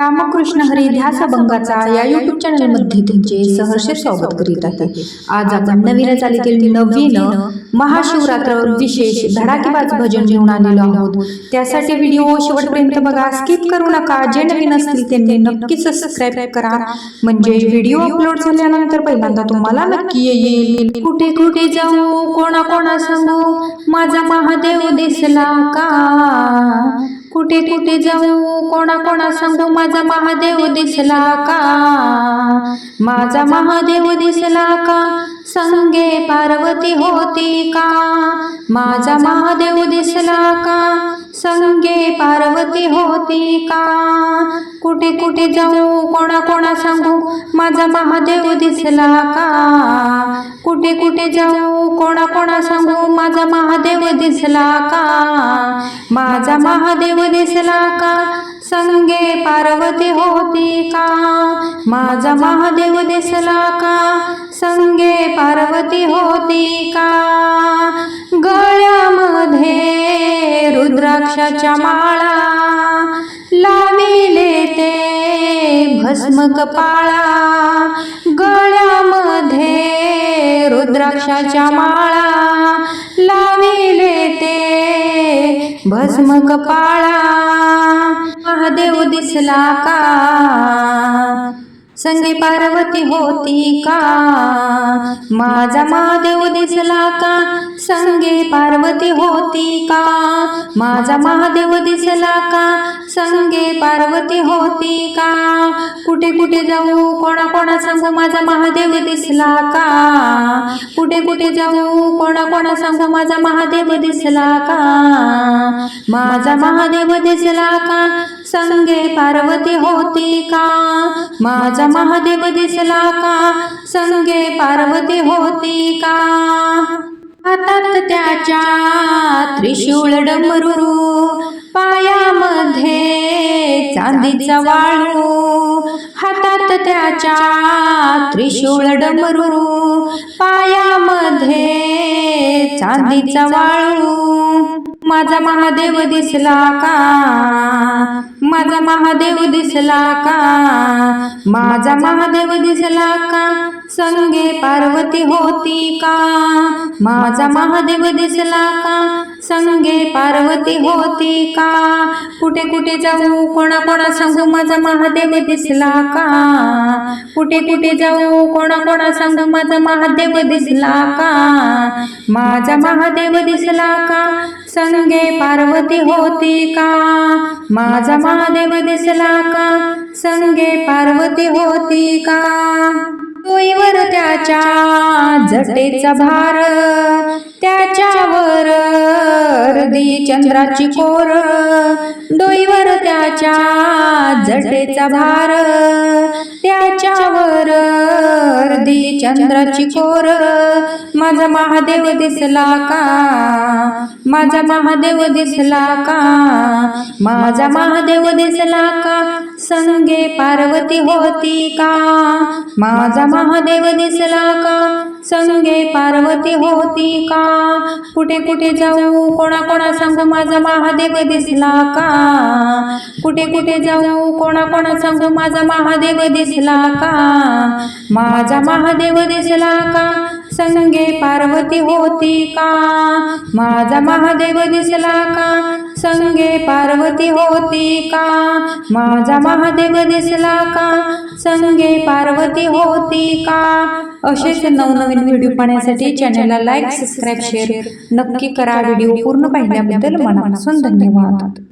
रामकृष्ण हरी ध्यास अभंगाचा या युट्यूब चॅनलमध्ये तुमचे सहर्ष स्वागत करीत आहे. आज आपण नवीन चालीतील नवीन महाशिवरात्र विशेष धडाकेबाज भजन घेऊन आलेलो आहोत. त्यासाठी व्हिडिओ शेवटपर्यंत बघा. स्किप करू नका. जे नवीन असतील त्यांनी नक्की सबस्क्राईब करा. म्हणजे व्हिडिओ अपलोड झाल्यानंतर पहिल्यांदा तुम्हाला नक्की येईल. कुठे कुठे जाऊ? कोणा कोणा सांगू? माझा महादेव दिसला का? कुठे कुठे जाऊ? कोणा कोणा सांगू? माझा महादेव दिसला का? माझा महादेव दिसला का? संगे पार्वती होती का? माझा महादेव दिसला का? संगे पार्वती होती का? कुठे कुठे जाऊ कोणा कोणा सांगू माझा महादेव दिसला का? कुठे कुठे जाऊ कोणा कोणा सांगू माझा महादेव दिसला का? माझा महादेव दिसला का? संगे पार्वती होती का? माझा महादेव दिसला का? संगे पार्वती होती का? गळ्यामध्ये रुद्राक्षाच्या माळा लाविले ते भस्म कपाळा गळ्यामध्ये रुद्राक्षाच्या माळा भस्म कपाळा महादेव दिसला का? संगे पार्वती होती का? माझा महादेव दिसला का? संगे पार्वती होती का? माझा महादेव दिसला का? संगे पार्वती होती का? कुठे कुठे जाऊ कोणा कोणा सांगू माझा महादेव दिसला का? कुठे जाऊ? कोणा कोणा सांगू माझा महादेव दिसला का? माझा महादेव दिसला का? संगे पार्वती होती का? माझा महादेव दिसला का? संगे पार्वती होती का? हातात त्याच्या त्रिशूळ डमरू पायामध्ये चांदीचा वाळू हातात त्याच्या त्रिशूळ डमरू. पायामध्ये चांदीचा वाळू माझा महादेव दिसला का? माझा महादेव दिसला का? माझा महादेव दिसला का? संगे पार्वती होती का? माझा महादेव दिसला का? संगे पार्वती होती का? कुठे कुठे जाऊ? कोणा कोणा सांगू माझा महादेव दिसला का? कुठे कुठे जाऊ? कोणा कोणा सांगू माझा महादेव दिसला का? माझा महादेव दिसला का? संगे पार्वती होती का? माझा महादेव दिसला का संगे पार्वती होती का? डोईवर त्याच्या जटेचा भार त्याच्यावर हृदय चंद्राची कोर डोईवर त्याच्या जटेचा भार त्याच्यावर चंद्राची कोर माझा महादेव दिसला का? माझा महादेव दिसला का? माझा महादेव दिसला का? संगे पार्वती होती का? माझा महादेव दिसला का? संगे पार्वती होती का? कुठे कुठे जाऊ? कोणा कोणा सांगू माझा महादेव दिसला का? कुठे कुठे जाऊ? कोणा कोणा सांगू माझा महादेव दिसला का? माझा महादेव दिसला का संगे पार्वती होती का? माझा महादेव दिसला का संगे पार्वती होती का? माझा महादेव दिसला का संगे पार्वती होती का? असेच नवनवीन व्हिडिओ पाहण्यासाठी चॅनलला लाईक सबस्क्राईब शेअर नक्की करा. व्हिडिओ पूर्ण पाहिल्याबद्दल मनापासून धन्यवाद.